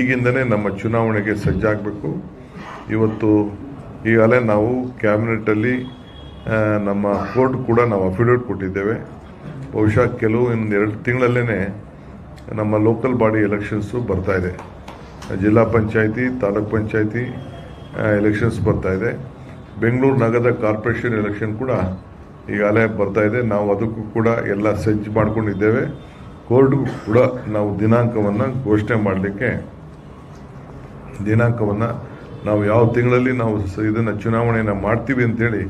ಈಗಿಂದನೇ ನಮ್ಮ ಚುನಾವಣೆಗೆ ಸಜ್ಜಾಗಬೇಕು. ಇವತ್ತು ಈಗಲೇ ನಾವು ಕ್ಯಾಬಿನೆಟಲ್ಲಿ ನಮ್ಮ ಕೋರ್ಟ್ ಕೂಡ ನಾವು ಅಫಿಡವಿಟ್ ಕೊಟ್ಟಿದ್ದೇವೆ. ಬಹುಶಃ ಕೆಲವು ಇನ್ನು ಎರಡು ತಿಂಗಳಲ್ಲೇ ನಮ್ಮ ಲೋಕಲ್ ಬಾಡಿ ಎಲೆಕ್ಷನ್ಸು ಬರ್ತಾ ಇದೆ. ಜಿಲ್ಲಾ ಪಂಚಾಯಿತಿ, ತಾಲೂಕ್ ಪಂಚಾಯಿತಿ ಎಲೆಕ್ಷನ್ಸ್ ಬರ್ತಾ ಇದೆ. ಬೆಂಗಳೂರು ನಗರದ ಕಾರ್ಪೊರೇಷನ್ ಎಲೆಕ್ಷನ್ ಕೂಡ ಈಗಾಗಲೇ ಬರ್ತಾ ಇದೆ. ನಾವು ಅದಕ್ಕೂ ಕೂಡ ಎಲ್ಲ ಸಜ್ಜು ಮಾಡ್ಕೊಂಡಿದ್ದೇವೆ. ಕೋರ್ಟ್ಗೂ ಕೂಡ ನಾವು ದಿನಾಂಕವನ್ನು ಘೋಷಣೆ ಮಾಡಲಿಕ್ಕೆ ದಿನಾಂಕವನ್ನು ನಾವು ಯಾವ ತಿಂಗಳಲ್ಲಿ ನಾವು ಇದನ್ನು ಚುನಾವಣೆಯನ್ನು ಮಾಡ್ತೀವಿ ಅಂತೇಳಿ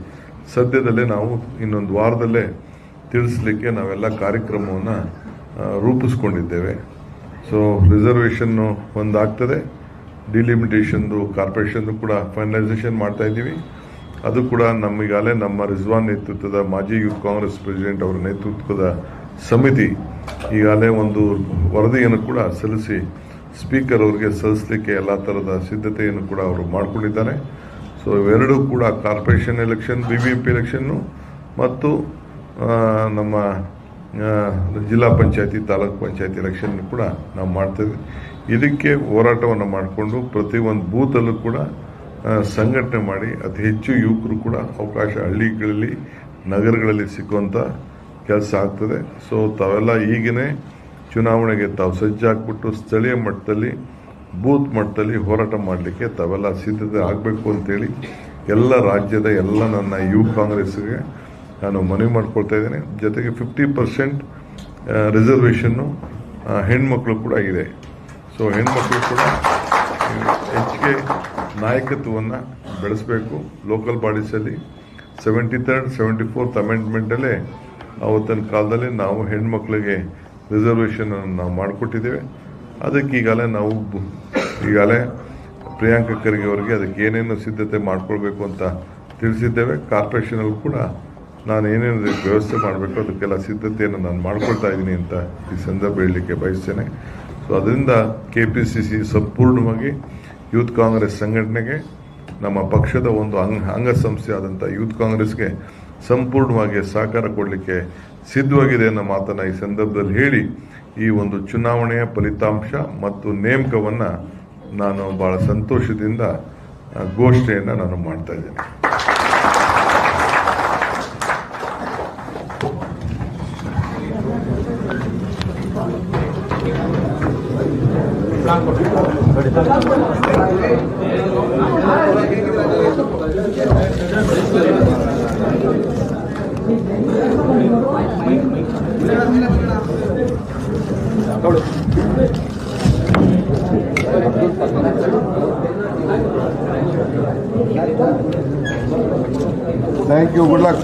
ಸದ್ಯದಲ್ಲೇ ನಾವು ಇನ್ನೊಂದು ವಾರದಲ್ಲೇ ತಿಳಿಸ್ಲಿಕ್ಕೆ ನಾವೆಲ್ಲ ಕಾರ್ಯಕ್ರಮವನ್ನು ರೂಪಿಸ್ಕೊಂಡಿದ್ದೇವೆ. So reservation ಒಂದಾಗ್ತದೆ. ಡಿಲಿಮಿಟೇಷನ್ದು ಕಾರ್ಪೊರೇಷನ್ದು ಕೂಡ ಫೈನಲೈಸೇಷನ್ ಮಾಡ್ತಾ ಇದ್ದೀವಿ. ಅದು ಕೂಡ ನಮಗಾಗಲೇ ನಮ್ಮ ರಿಜ್ವಾನ್ ನೇತೃತ್ವದ ಮಾಜಿ ಯೂತ್ ಕಾಂಗ್ರೆಸ್ ಪ್ರೆಸಿಡೆಂಟ್ ಅವರ ನೇತೃತ್ವದ ಸಮಿತಿ ಈಗಾಗಲೇ ಒಂದು ವರದಿಯನ್ನು ಕೂಡ ಸಲ್ಲಿಸಿ ಸ್ಪೀಕರ್ ಅವರಿಗೆ ಸಲ್ಲಿಸಲಿಕ್ಕೆ ಎಲ್ಲ ಥರದ ಸಿದ್ಧತೆಯನ್ನು ಕೂಡ ಅವರು ಮಾಡಿಕೊಂಡಿದ್ದಾರೆ. ಸೊ ಇವೆರಡೂ ಕೂಡ corporation election B B P election ಮತ್ತು ನಮ್ಮ ಜಿಲ್ಲಾ ಪಂಚಾಯತಿ, ತಾಲೂಕ್ ಪಂಚಾಯತಿ ಎಲೆಕ್ಷನ್ ಕೂಡ ನಾವು ಮಾಡ್ತೇವೆ. ಇದಕ್ಕೆ ಹೋರಾಟವನ್ನು ಮಾಡಿಕೊಂಡು ಪ್ರತಿ ಒಂದು ಬೂತಲ್ಲೂ ಕೂಡ ಸಂಘಟನೆ ಮಾಡಿ ಅತಿ ಹೆಚ್ಚು ಯುವಕರು ಕೂಡ ಅವಕಾಶ ಹಳ್ಳಿಗಳಲ್ಲಿ, ನಗರಗಳಲ್ಲಿ ಸಿಕ್ಕುವಂಥ ಕೆಲಸ ಆಗ್ತದೆ. ಸೊ ತಾವೆಲ್ಲ ಈಗಿನೇ ಚುನಾವಣೆಗೆ ತಾವು ಸಜ್ಜಾಗ್ಬಿಟ್ಟು ಸ್ಥಳೀಯ ಮಟ್ಟದಲ್ಲಿ, ಬೂತ್ ಮಟ್ಟದಲ್ಲಿ ಹೋರಾಟ ಮಾಡಲಿಕ್ಕೆ ತಾವೆಲ್ಲ ಸಿದ್ಧತೆ ಆಗಬೇಕು ಅಂತೇಳಿ ಎಲ್ಲ ರಾಜ್ಯದ ಎಲ್ಲ ನನ್ನ ಯು ಕಾಂಗ್ರೆಸ್ಗೆ ನಾನು ಮನವಿ ಮಾಡ್ಕೊಳ್ತಾ ಇದ್ದೇನೆ. ಜೊತೆಗೆ ಫಿಫ್ಟಿ ಪರ್ಸೆಂಟ್ ರಿಸರ್ವೇಷನ್ನು ಹೆಣ್ಮಕ್ಳು ಕೂಡ ಇದೆ. ಸೊ ಹೆಣ್ಮಕ್ಳು ಕೂಡ ಹೆಚ್ಚಿಗೆ ನಾಯಕತ್ವವನ್ನು ಬೆಳೆಸಬೇಕು. ಲೋಕಲ್ ಬಾಡೀಸಲ್ಲಿ ಸೆವೆಂಟಿ ತರ್ಡ್ ಸೆವೆಂಟಿ ಫೋರ್ತ್ ಅಮೆಂಡ್ಮೆಂಟಲ್ಲೇ ಅವತ್ತಿನ ಕಾಲದಲ್ಲಿ ನಾವು ಹೆಣ್ಮಕ್ಳಿಗೆ ರಿಸರ್ವೇಷನ್ ನಾವು ಮಾಡಿಕೊಟ್ಟಿದ್ದೇವೆ. ಅದಕ್ಕೆ ಈಗಾಗಲೇ ನಾವು ಈಗಾಗಲೇ ಪ್ರಿಯಾಂಕ ಖರ್ಗೆ ಅವರಿಗೆ ಅದಕ್ಕೆ ಏನೇನು ಸಿದ್ಧತೆ ಮಾಡಿಕೊಳ್ಬೇಕು ಅಂತ ತಿಳಿಸಿದ್ದೇವೆ. ಕಾರ್ಪೊರೇಷನಲ್ಲಿ ಕೂಡ ನಾನು ಏನೇನು ವ್ಯವಸ್ಥೆ ಮಾಡಬೇಕು, ಅದಕ್ಕೆಲ್ಲ ಸಿದ್ಧತೆಯನ್ನು ನಾನು ಮಾಡ್ಕೊಳ್ತಾ ಇದ್ದೀನಿ ಅಂತ ಈ ಸಂದರ್ಭ ಹೇಳಲಿಕ್ಕೆ ಬಯಸ್ತೇನೆ. ಸೊ ಅದರಿಂದ ಕೆ ಪಿ ಸಿ ಸಿ ಸಂಪೂರ್ಣವಾಗಿ ಯೂತ್ ಕಾಂಗ್ರೆಸ್ ಸಂಘಟನೆಗೆ, ನಮ್ಮ ಪಕ್ಷದ ಒಂದು ಅಂಗ ಅಂಗಸಂಸ್ಥೆ ಆದಂಥ ಯೂತ್ ಕಾಂಗ್ರೆಸ್ಗೆ ಸಂಪೂರ್ಣವಾಗಿ ಸಹಕಾರ ಕೊಡಲಿಕ್ಕೆ ಸಿದ್ಧವಾಗಿದೆ ಅನ್ನೋ ಮಾತನ್ನ ಈ ಸಂದರ್ಭದಲ್ಲಿ ಹೇಳಿ ಈ ಒಂದು ಚುನಾವಣೆಯ ಫಲಿತಾಂಶ ಮತ್ತು ನೇಮಕವನ್ನು ನಾನು ಬಹಳ ಸಂತೋಷದಿಂದ ಘೋಷಣೆಯನ್ನ ನಾನು ಮಾಡ್ತಾ ಇದ್ದೇನೆ. ಥ್ಯಾಂಕ್ ಯು ಗುಡ್ ಲಕ್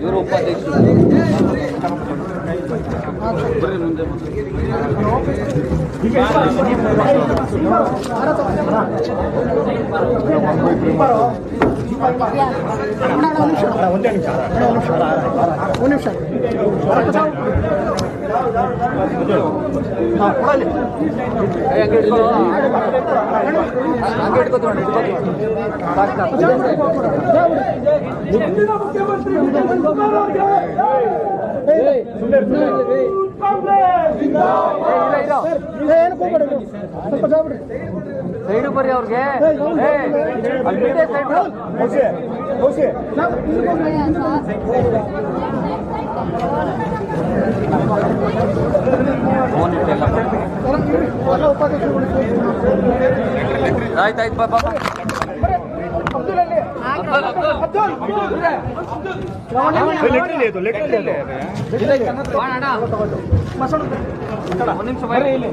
ಇವರು ಉಪಾಧ್ಯಕ್ಷರು ಬರ್ರಿ ಮುಂದೆ ಹಂಗೆ ಇಟ್ಕೊಳ್ಳೋ ಹಂಗೆ ಇಟ್ಕೋತೀವಿ ಹಿಂದಿನ ಮುಖ್ಯಮಂತ್ರಿ ಸೈಡ್ ಬರ್ರಿ ಅವ್ರಿಗೆ. ಏ, ಅಲ್ಲಿ ಬಿಟ್ಟೆ ಸೈಡ್. ಆಯ್ತು ಆಯ್ತು ಬಾ ಬಾ. ಇಲ್ಲ, ಇಲ್ಲ. ಬಾ ಅಣ್ಣ. ಒಂದ್ ನಿಮಿಷ ಬರ್ರಿ ಇಲ್ಲಿ